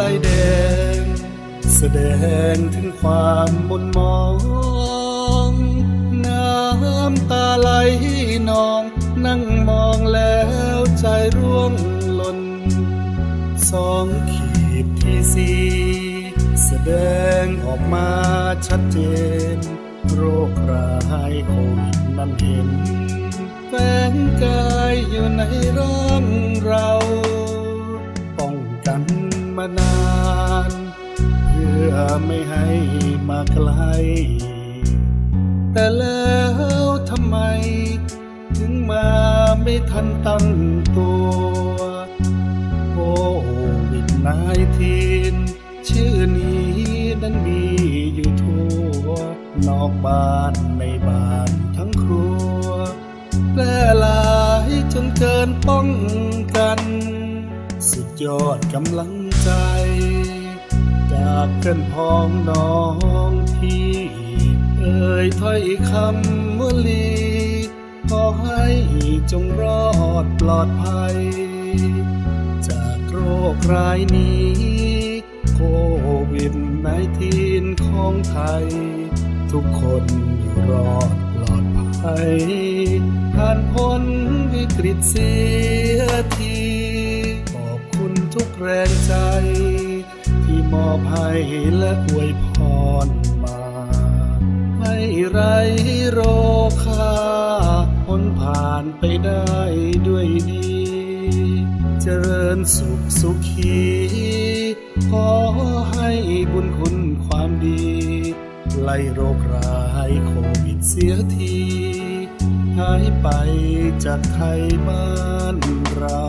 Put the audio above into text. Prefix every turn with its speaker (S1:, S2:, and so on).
S1: ลายแดง แสดงถึงความมนมอง น้ำตาไหลนอง นั่งมองแล้วใจร่วงหล่นสองขีดที่สี่แสดงออกมาชัดเจน โรคร้ายโควิดนั้นเห็นแฝงกายอยู่ใน เพื่อไม่ให้มาไกล แต่แล้วทำไม ถึงมาไม่ทันตั้งตัวโควิดนายทีนชื่อนี้นั้นมีอยู่ทั่ว นอกบ้านในบ้านทั้งครัวแพร่หลายจนเกินป้องกัน สุดยอดกำลังใจ จากเพื่อนพ้องน้องพี่เอ่ยถ้อยคำวลีขอให้จงรอดปลอดภัย จากโรคร้ายนี้โควิดไนทีนของไทย ทุกคนอยู่รอดปลอดภัยผ่านพ้นวิกฤตเสียที อบให้และอวยพรมา ให้ไรโรคาพ้นผ่านไปได้ด้วยดี เจริญสุขสุขี ขอให้บุญคุณความดี ไล่โรคร้ายโควิดเสียทีหายไปจากไทยบ้านเรา